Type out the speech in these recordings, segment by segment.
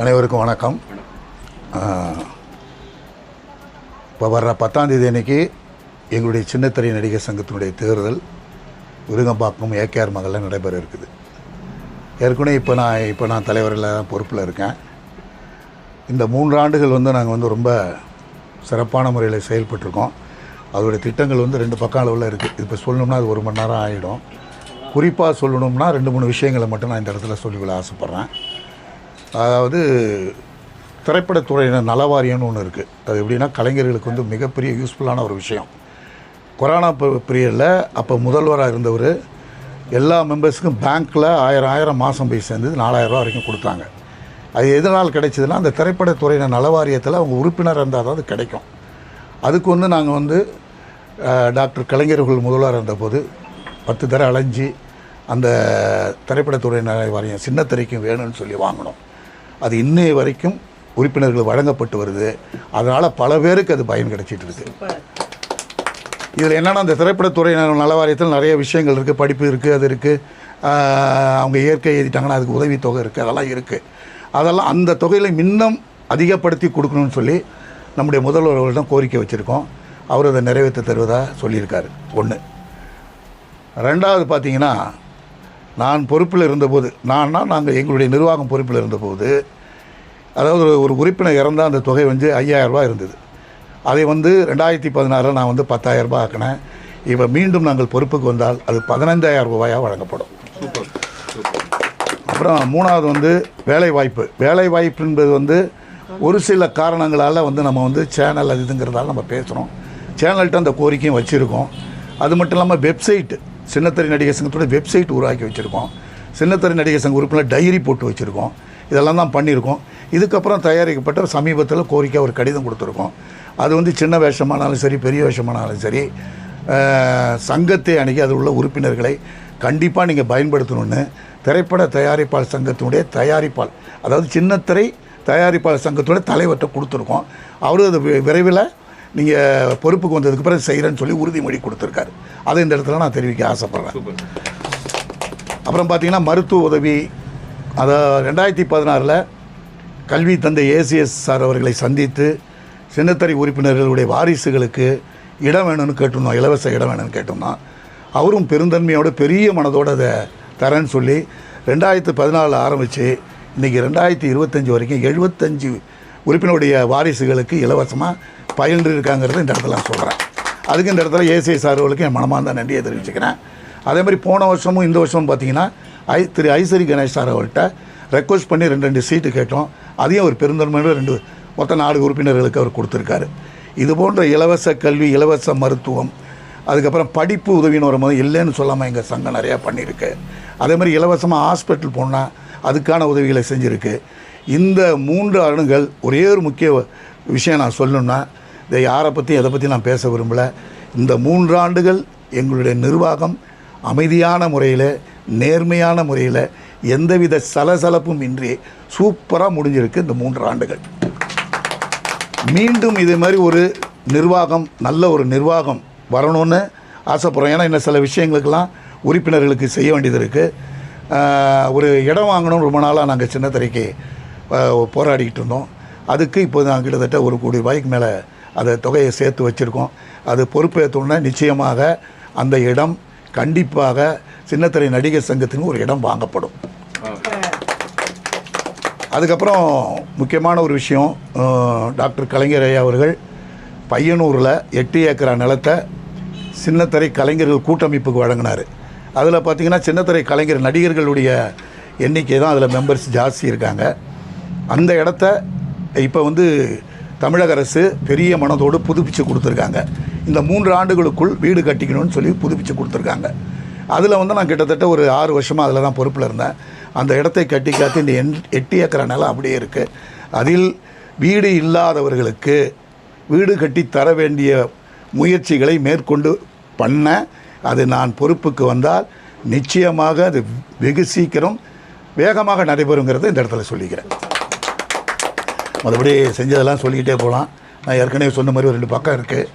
அனைவருக்கும் வணக்கம். இப்போ வர்ற பத்தாந்தேதி அன்னைக்கு எங்களுடைய சின்னத்திரை நடிகர் சங்கத்தினுடைய தேர்தல் விருகம்பாக்கம் ஏகேஆர் மகளில் நடைபெற இருக்குது. ஏற்கனவே இப்போ நான் இப்போ நான் தலைவரில் பொறுப்பில் இருக்கேன். இந்த மூன்று ஆண்டுகள் வந்து நாங்கள் வந்து ரொம்ப சிறப்பான முறையில் செயல்பட்டிருக்கோம். அதோடைய திட்டங்கள் வந்து ரெண்டு பக்கம் அளவில் இருக்குது இப்போ சொல்லணும்னா அது ஒரு மணி நேரம் ஆகிடும் குறிப்பாக சொல்லணும்னா ரெண்டு மூணு விஷயங்களை மட்டும் நான் இந்த இடத்துல சொல்லிக்கொள்ள ஆசைப்பட்றேன். அதாவது திரைப்படத்துறையினர் நலவாரியம்னு ஒன்று இருக்குது அது எப்படின்னா கலைஞர்களுக்கு வந்து மிகப்பெரிய யூஸ்ஃபுல்லான ஒரு விஷயம். கொரோனா பீரியடில் அப்போ முதல்வராக இருந்தவர் எல்லா மெம்பர்ஸுக்கும் பேங்க்கில் ஆயிரம் ஆயிரம் மாதம் போய் சேர்ந்தது நாலாயிரம் ரூபா வரைக்கும் கொடுத்தாங்க. அது எதனால் கிடைச்சதுன்னா அந்த திரைப்படத்துறையினர் நலவாரியத்தில் அவங்க உறுப்பினர் இருந்தால் தான் அது கிடைக்கும். அதுக்கு வந்து நாங்கள் வந்து டாக்டர் கலைஞர்கள் முதல்வராக இருந்தபோது பத்து தடவை அலைஞ்சி அந்த திரைப்படத்துறையினர் வாரியம் சின்னத்திரைக்கும் வேணும்னு சொல்லி வாங்கினோம். அது இன்னைய வரைக்கும் உறுப்பினர்கள் வழங்கப்பட்டு வருது. அதனால் பல பேருக்கு அது பயன் கிடைச்சிட்டு இருக்கு. இதில் என்னென்னா அந்த திரைப்படத்துறை நல வாரியத்தில் நிறைய விஷயங்கள் இருக்குது படிப்பு இருக்குது அது இருக்குது அவங்க இயற்கை எழுதிட்டாங்கன்னா அதுக்கு உதவித்தொகை இருக்குது அதெல்லாம் இருக்குது அதெல்லாம் அந்த தொகையில் இன்னும் அதிகப்படுத்தி கொடுக்கணும்னு சொல்லி நம்முடைய முதல்வர் அவர்களிடம் கோரிக்கை வச்சுருக்கோம். அவர் அதை நிறைவேற்றி தருவதாக சொல்லியிருக்காரு. ஒன்று ரெண்டாவது பார்த்தீங்கன்னா நான் பொறுப்பில் இருந்தபோது நான்னா நாங்கள் எங்களுடைய நிர்வாகம் பொறுப்பில் இருந்தபோது அதாவது ஒரு- ஒரு உறுப்பினர் இறந்தால் அந்த தொகை வந்து 5000 ரூபாய் இருந்தது. அதை வந்து ரெண்டாயிரத்தி பதினாறில் நான் வந்து 10000 ரூபாய் ஆக்கினேன். இப்போ மீண்டும் நாங்கள் பொறுப்புக்கு வந்தால் அது 15000 ரூபாயாக வழங்கப்படும். அப்புறம் மூணாவது வந்து வேலை வாய்ப்பு வேலை வாய்ப்பு என்பது வந்து ஒரு சில காரணங்களால் வந்து நம்ம வந்து சேனல் அது இதுங்கிறதால நம்ம பேசுகிறோம் சேனல்கிட்ட அந்த கோரிக்கையும் வச்சுருக்கோம். அது மட்டும் இல்லாமல் வெப்சைட்டு. சின்னத்திரை நடிகர் சங்கத்தோட வெப்சைட் உருவாக்கி வச்சுருக்கோம். சின்னத்திரை நடிகர் சங்க உறுப்பினர் டைரி போட்டு வச்சுருக்கோம். இதெல்லாம் தான் பண்ணியிருக்கோம். இதுக்கப்புறம் தயாரிக்கப்பட்ட சமீபத்தில் கோரிக்கை ஒரு கடிதம் கொடுத்துருக்கோம். அது வந்து சின்ன வேஷமானாலும் சரி பெரிய வேஷமானாலும் சரி சங்கத்தை அணுகி அதில் உள்ள உறுப்பினர்களை கண்டிப்பாக நீங்கள் பயன்படுத்தணும்னு திரைப்பட தயாரிப்பாளர் சங்கத்தினுடைய தயாரிப்பாளர் அதாவது சின்னத்திரை தயாரிப்பாளர் சங்கத்தோட தலைவர்கிட்ட கொடுத்துருக்கோம். அவரும் அது வி- விரைவில் நீங்கள் பொறுப்புக்கு வந்ததுக்கு பிறகு செய்கிறேன்னு சொல்லி உறுதிமொழி கொடுத்துருக்காரு. அதை இந்த இடத்துல நான் தெரிவிக்க ஆசைப்பட்றேன். அப்புறம் பார்த்தீங்கன்னா மருத்துவ உதவி அதை ரெண்டாயிரத்தி பதினாறில் கல்வி தந்தை ஏசிஎஸ் சார் அவர்களை சந்தித்து சின்னத்தறி உறுப்பினர்களுடைய வாரிசுகளுக்கு இடம் வேணும்னு கேட்டிருந்தோம் இலவச இடம் வேணும்னு கேட்டிருந்தோம். அவரும் பெருந்தன்மையோட பெரிய மனதோடு அதை தரேன்னு சொல்லி ரெண்டாயிரத்து பதினாலில் ஆரம்பித்து இன்றைக்கி ரெண்டாயிரத்தி இருபத்தஞ்சி வரைக்கும் எழுபத்தஞ்சு உறுப்பினருடைய வாரிசுகளுக்கு இலவசமாக பயின்று இருக்காங்கிறத இந்த இடத்துல நான் சொல்கிறேன் அதுக்கு இந்த இடத்துல ஏசிஐ சார் அவர்களுக்கு என் மனமார்ந்த நன்றியை தெரிவிச்சுக்கிறேன். அதே மாதிரி போன வருஷமும் இந்த வருஷமும் பார்த்தீங்கன்னா ஐ திரு ஐசரி கணேஷ் சார் அவர்கிட்ட ரெக்வஸ்ட் பண்ணி ரெண்டு ரெண்டு சீட்டு கேட்டோம். அதையும் ஒரு பெருந்தன்மையோட ரெண்டு மொத்த நாலு உறுப்பினர்களுக்கு அவர் கொடுத்துருக்காரு. இது போன்ற இலவச கல்வி இலவச மருத்துவம் அதுக்கப்புறம் படிப்பு உதவின்னு வரும்போது இல்லைன்னு சொல்லாமல் எங்கள் சங்கம் நிறையா பண்ணியிருக்கு. அதே மாதிரி இலவசமாக ஹாஸ்பிட்டல் போனால் அதுக்கான உதவிகளை செஞ்சுருக்கு. இந்த மூன்று அணுகள் ஒரே ஒரு முக்கிய விஷயம் நான் சொல்லணும்னா இதை யாரை பற்றி எதை பற்றி நான் பேச விரும்பலை? இந்த மூன்று ஆண்டுகள் எங்களுடைய நிர்வாகம் அமைதியான முறையில் நேர்மையான முறையில் எந்தவித சலசலப்பும் இன்றி சூப்பராக முடிஞ்சிருக்கு இந்த மூன்று ஆண்டுகள். மீண்டும் இதே மாதிரி ஒரு நிர்வாகம் நல்ல ஒரு நிர்வாகம் வரணும்னு ஆசைப்படுறோம். ஏன்னா இன்னும் சில விஷயங்களுக்கெல்லாம் உறுப்பினர்களுக்கு செய்ய வேண்டியது இருக்குது ஒரு இடம் வாங்கணும்னு ரொம்ப நாளாக நாங்கள் சின்னத்திரைக்கு போராடிக்கிட்டு இருந்தோம். அதுக்கு இப்போ நான் கிட்டத்தட்ட ஒரு கோடி ரூபாய்க்கு மேலே அதை தொகையை சேர்த்து வச்சுருக்கோம். அது பொறுப்பேற்றோன்னா நிச்சயமாக அந்த இடம் கண்டிப்பாக சின்னத்திரை நடிகர் சங்கத்துக்கு ஒரு இடம் வாங்கப்படும். அதுக்கப்புறம் முக்கியமான ஒரு விஷயம் டாக்டர் கலைஞர் ஐயா அவர்கள் பையனூரில் எட்டு ஏக்கரா நிலத்தை சின்னத்திரை கலைஞர்கள் கூட்டமைப்புக்கு வழங்கினார். அதில் பார்த்தீங்கன்னா சின்னத்திரை கலைஞர் நடிகர்களுடைய எண்ணிக்கை தான் அதில் மெம்பர்ஸ் ஜாஸ்தி இருக்காங்க. அந்த இடத்த இப்போ வந்து தமிழக அரசு பெரிய மனதோடு புதுப்பித்து கொடுத்துருக்காங்க. இந்த மூன்று ஆண்டுகளுக்குள் வீடு கட்டிக்கணும்னு சொல்லி புதுப்பித்து கொடுத்துருக்காங்க. அதில் வந்து நான் கிட்டத்தட்ட ஒரு ஆறு வருஷமாக அதில் தான் பொறுப்பில் இருந்தேன். அந்த இடத்தை கட்டி காத்து இந்த எண் எட்டு ஏக்கரா நிலம் அப்படியே இருக்குது அதில் வீடு இல்லாதவர்களுக்கு வீடு கட்டி தர வேண்டிய முயற்சிகளை மேற்கொண்டு பண்ண அது நான் பொறுப்புக்கு வந்தால் நிச்சயமாக அது வெகு சீக்கிரம் வேகமாக நடைபெறுங்கிறத இந்த இடத்துல சொல்லிக்கிறேன். மற்றபடி செஞ்சதெல்லாம் சொல்லிக்கிட்டே போகலாம். நான் ஏற்கனவே சொன்ன மாதிரி ஒரு ரெண்டு பக்கம் இருக்குது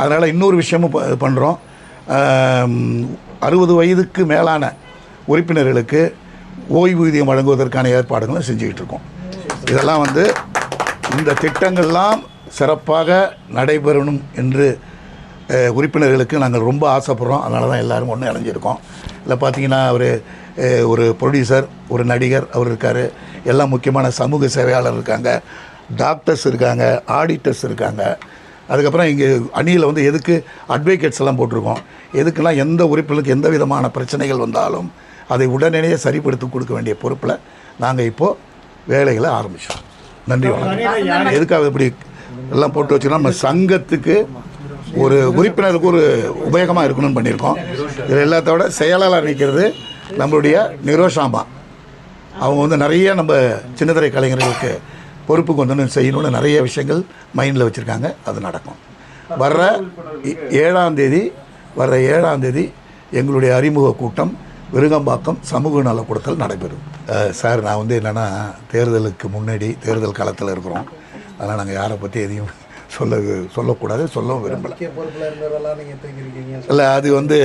அதனால் இன்னொரு விஷயமும் பண்ணுறோம் அறுபது வயதுக்கு மேலான உறுப்பினர்களுக்கு ஓய்வூதியம் வழங்குவதற்கான ஏற்பாடுகளும் செஞ்சுக்கிட்டு இருக்கோம். இதெல்லாம் வந்து இந்த திட்டங்கள்லாம் சிறப்பாக நடைபெறணும் என்று உறுப்பினர்களுக்கு நாங்கள் ரொம்ப ஆசைப்படுறோம். அதனால தான் எல்லாரும் ஒன்று இணைஞ்சிருக்கோம். இல்லை பார்த்தீங்கன்னா அவர் ஒரு ப்ரொடியூசர் ஒரு நடிகர் அவர் இருக்கார். எல்லாம் முக்கியமான சமூக சேவையாளர் இருக்காங்க. டாக்டர்ஸ் இருக்காங்க ஆடிட்டர்ஸ் இருக்காங்க. அதுக்கப்புறம் இங்கே அணியில் வந்து எதுக்கு அட்வொகேட்ஸ் எல்லாம் போட்டிருக்கோம்? எதுக்கெல்லாம் எந்த உறுப்பினருக்கு எந்த விதமான பிரச்சனைகள் வந்தாலும் அதை உடனடியே சரிப்படுத்தி கொடுக்க வேண்டிய பொறுப்பில் நாங்கள் இப்போது வேலைகளை ஆரம்பித்தோம் நன்றி வணக்கம். எதுக்காக இப்படி எல்லாம் போட்டு வச்சுன்னா நம்ம சங்கத்துக்கு ஒரு உறுப்பினருக்கு ஒரு உபயோகமாக இருக்கணும்னு பண்ணியிருக்கோம். இதில் எல்லாத்தோட செயலாளர் நிற்கிறது நம்மளுடைய நிரோஷாம்பா அவங்க வந்து நிறைய நம்ம சின்னத்திரை கலைஞர்களுக்கு பொறுப்பு கொண்டு செய்யணும்னு நிறைய விஷயங்கள் மைண்டில் வச்சுருக்காங்க. அது நடக்கும். வர்ற ஏ- ஏழாம் தேதி வர்ற ஏழாம் தேதி எங்களுடைய அறிமுக கூட்டம் விருகம்பாக்கம் சமூக நலக்கூடத்தில் நடைபெறும். சார் நான் வந்து என்னென்னா தேர்தலுக்கு முன்னாடி தேர்தல் காலத்தில் இருக்கிறோம். அதனால் நாங்கள் யாரை பற்றி எதையும் சொல்ல சொல்லக்கூடாது சொல்லவும் விரும்பலை. முக்கிய பொறுப்புல இருந்தவரெல்லாம் நீங்க தூக்கியிருக்கீங்க இல்லை அது வந்து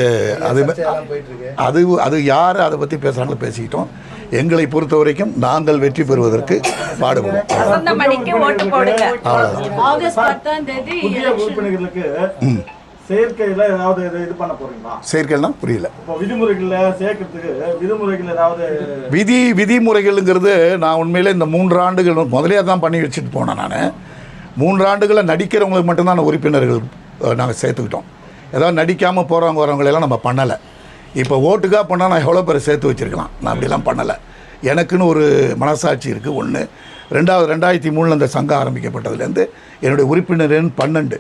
அது சர்ச்சையெல்லாம் போயிட்டு இருக்கு அது அது யார் அதை பற்றி பேசுகிறாங்களோ பேசிக்கிட்டோம். எங்களை பொறுத்த வரைக்கும் நாங்கள் வெற்றி பெறுவதற்கு போடுங்க. அவ்வளோதான் செயற்கையில ஏதாவது இது இது பண்ண போறீங்களா? செயற்கைனா புரியல. இப்போ விதிமுறைகள்ல சேர்க்கறதுக்கு விதிமுறைகள் ஏதாவது விதி விதிமுறைகள்ங்கிறது நான் உண்மையிலே இந்த மூன்று ஆண்டுகள் முதலே தான் பண்ணி வச்சுட்டு போனேன் நான். மூன்றாண்டுகளில் நடிக்கிறவங்களுக்கு மட்டும்தான் நான் உறுப்பினர்கள் நாங்கள் சேர்த்துக்கிட்டோம். ஏதாவது நடிக்காமல் போகிறவங்க வரவங்களெல்லாம் நம்ம பண்ணலை. இப்போ ஓட்டுக்காக பண்ணால் நான் எவ்வளோ பேர் சேர்த்து வச்சுருக்கலாம்? நான் அப்படிலாம் பண்ணலை. எனக்குன்னு ஒரு மனசாட்சி இருக்குது ஒன்று ரெண்டாவது ரெண்டாயிரத்தி மூணில் அந்த சங்கம் ஆரம்பிக்கப்பட்டதுலேருந்து என்னுடைய உறுப்பினர் எண் பன்னெண்டு.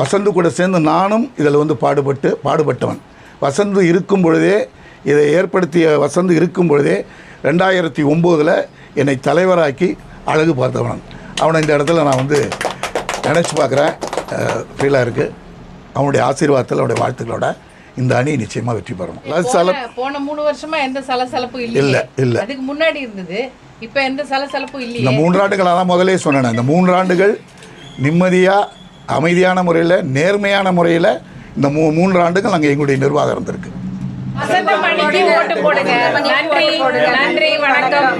வசந்து கூட சேர்ந்து நானும் இதில் வந்து பாடுபட்டு பாடுபட்டவன். வசந்து இருக்கும் பொழுதே இதை ஏற்படுத்திய வசந்து இருக்கும் பொழுதே ரெண்டாயிரத்தி ஒம்போதில் என்னை தலைவராக்கி அழகு பார்த்தவன். அவனை இந்த இடத்துல நான் வந்து நினச்சி பார்க்குறேன். ஃபீலாக இருக்குது அவனுடைய ஆசீர்வாதத்தில் அவனுடைய வாழ்த்துக்களோட இந்த அணி நிச்சயமாக வெற்றி பெறணும். போன- மூணு வருஷமா எந்த சலசலப்பும் இல்ல, இல்ல இல்ல. அதுக்கு முன்னாடி இருந்தது இப்ப எந்த சலசலப்பும் இந்த இல்லையே மூன்றாண்டுகள் அதான் முதலே சொன்னேன் இந்த மூன்றாண்டுகள் நிம்மதியாக அமைதியான முறையில் நேர்மையான முறையில் இந்த மூ மூன்று ஆண்டுகள் நாங்கள் எங்களுடைய நிர்வாகம் இருந்திருக்கு. நன்றி. நன்றி. வணக்கம்.